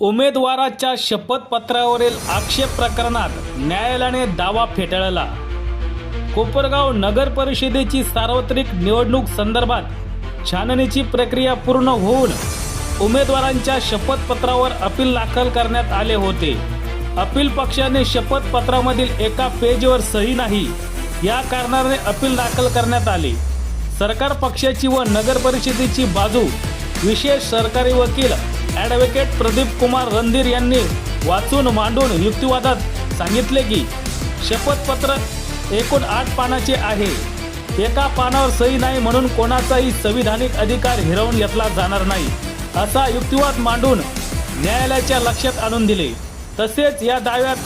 उमेदवाराच्या शपथपत्रावरील आक्षेप प्रकरणात न्यायालयाने दावा फेटाळला. कोपरगाव नगर परिषदेची सार्वत्रिक निवडणूक संदर्भात छाननीची प्रक्रिया पूर्ण होऊन उमेदवारांच्या शपथपत्रावर अपील दाखल करण्यात आले होते. अपील पक्षाने शपथपत्रामधील एका पेजवर सही नाही या कारणाने अपील दाखल करण्यात आले. सरकार पक्षाची व नगर परिषदेची बाजू विशेष सरकारी वकील ॲडव्होकेट प्रदीप कुमार रणधीर यांनी वाचून मांडून युक्तिवादात सांगितले की शपथपत्र एकूण आठ पानाचे आहे. एका पानावर सही नाही म्हणून कोणाचाही संविधानिक अधिकार हिरावून घेतला जाणार नाही असा युक्तिवाद मांडून न्यायालयाच्या लक्षात आणून दिले. तसेच या दाव्यात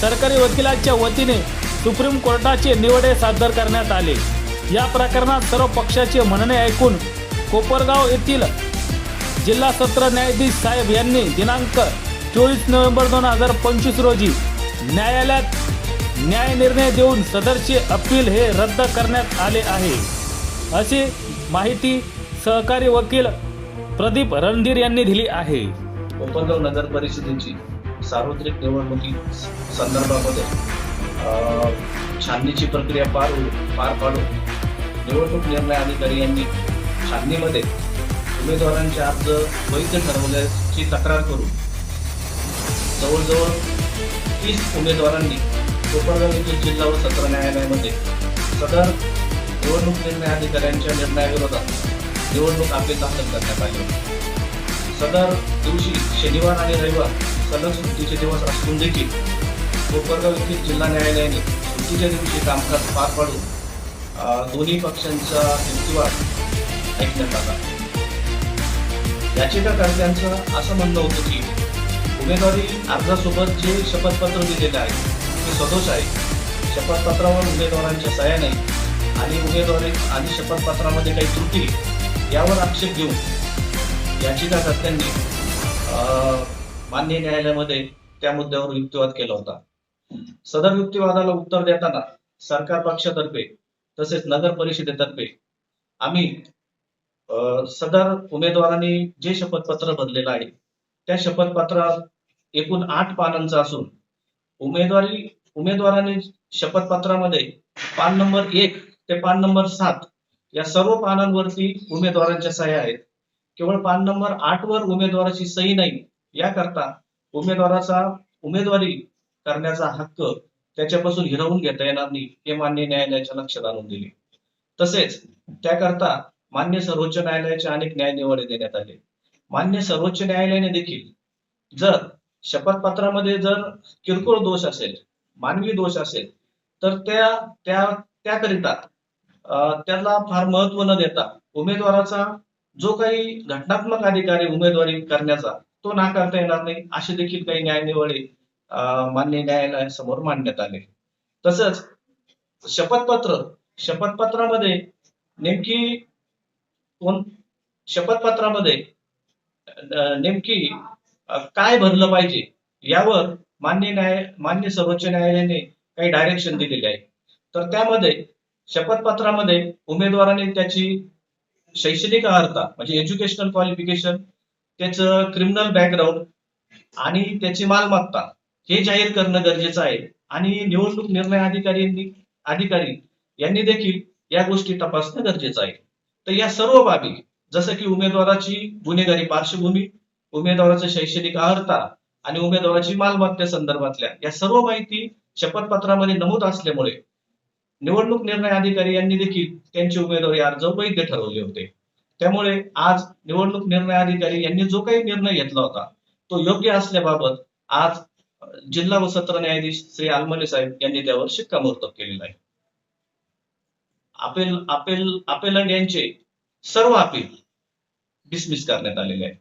सरकारी वकिलाच्या वतीने सुप्रीम कोर्टाचे निवडे सादर करण्यात आले. या प्रकरणात सर्व पक्षाचे म्हणणे ऐकून कोपरगाव येथील जिल्हा सत्र न्यायाधीश साहेब यांनी दिनांक चोवीस नोव्हेंबर दोन हजार पंचवीस रोजी न्यायालयात न्याय निर्णय देऊन सदरचे अपील हे रद्द करण्यात आले आहे. अशी माहिती सहकारी वकील प्रदीप रणधीर यांनी दिली आहे. कोपरगाव नगर परिषदेची सार्वत्रिक निवडणुकी संदर्भामध्ये छाननीची प्रक्रिया पार पार पाडून निवडणूक निर्णय अधिकारी यांनी छाननीमध्ये उमेदवारांचे अर्ज वैध ठरवल्याची तक्रार करून जवळजवळ तीस उमेदवारांनी कोपरगाव येथील जिल्हा व सत्र न्यायालयामध्ये सदर निवडणूक निर्णय अधिकाऱ्यांच्या निर्णयाविरोधात निवडणूक आपले दाखल करण्यात आले सदर दिवशी शनिवार आणि रविवार सलग सुट्टीचे दिवस असून देखील कोपरगाव येथील जिल्हा न्यायालयाने सुट्टीच्या दिवशी कामकाज पार पाडून दोन्ही पक्षांचा युक्तिवाद ऐकण्यात आला. याचिकाकर्त्यांचं असं म्हणणं होतं की उमेदवारी अर्जासोबत जे शपथपत्र दिलेलं आहे ते सदोष आहे. शपथपत्रावर उमेदवारांच्या सह्या नाही आणि उमेदवारी आणि शपथपत्रामध्ये काही त्रुटी यावर आक्षेप घेऊन याचिकाकर्त्यांनी अं, मान्य न्यायालयामध्ये त्या मुद्द्यावर युक्तिवाद केला होता. सदर युक्तिवादाला उत्तर देताना सरकार पक्षातर्फे तसेच नगर परिषदेतर्फे आम्ही सदर उमेदवारांनी जे शपथपत्र भरलेलं आहे त्या शपथपत्रात एकूण आठ पानांचं असून उमेदवारी उमेदवारांनी शपथपत्रामध्ये पान नंबर एक ते पान नंबर सात या सर्व पानांवरती उमेदवारांच्या सह्या आहेत. केवळ पान नंबर आठ वर उमेदवाराची सही नाही याकरता उमेदवाराचा उमेदवारी करण्याचा हक्क त्याच्यापासून हिरवून घेता येणार नाही हे मान्य न्यायालयाच्या लक्षात आणून दिले. तसेच त्याकरता मान्य सर्वोच्च न्यायालयाचे अनेक न्यायनिवाडे देण्यात आले. मान्य सर्वोच्च न्यायालयाने देखील जर शपथपत्रामध्ये जर किरकोळ दोष असेल मानवी दोष असेल तर त्या त्या त्याकरिता त्याला फार महत्त्व न देता उमेदवाराचा जो काही घटनात्मक अधिकारी उमेदवारी करण्याचा तो नाकारता येणार नाही असे देखील काही न्यायनिवाडे मान्य न्यायालयासमोर मांडण्यात आले. तसंच शपथपत्र शपथपत्रामध्ये नेमकी शपथपत्रामध्ये नेमकी काय भरलं पाहिजे यावर मान्य न्याय मान्य सर्वोच्च न्यायालयाने काही डायरेक्शन दिलेले आहे. तर त्यामध्ये शपथपत्रामध्ये उमेदवाराने त्याची शैक्षणिक अर्हता म्हणजे एज्युकेशनल क्वालिफिकेशन त्याचं क्रिमिनल बॅकग्राऊंड आणि त्याची मालमत्ता हे जाहीर करणं गरजेचं आहे. आणि निवडणूक निर्णय अधिकारी अधिकारी यांनी देखील या गोष्टी तपासणं गरजेचं आहे. तर या सर्व बाबी जसं की उमेदवाराची गुन्हेगारी पार्श्वभूमी उमेदवाराचं शैक्षणिक अर्हता आणि उमेदवाराची मालमत्ते संदर्भातल्या या सर्व माहिती शपथपत्रामध्ये नमूद असल्यामुळे निवडणूक निर्णय अधिकारी यांनी देखील त्यांचे उमेदवारी अर्ज वैध ठरवले होते. त्यामुळे आज निवडणूक निर्णय अधिकारी यांनी जो काही निर्णय घेतला होता तो योग्य असल्याबाबत आज जिल्हा व सत्र न्यायाधीश श्री आलमले साहेब यांनी त्यावर शिक्कामोर्तब केलेला आहे. अपेल अपेल अपेलंट यांचे सर्व अपील डिसमिस करण्यात आलेले आहे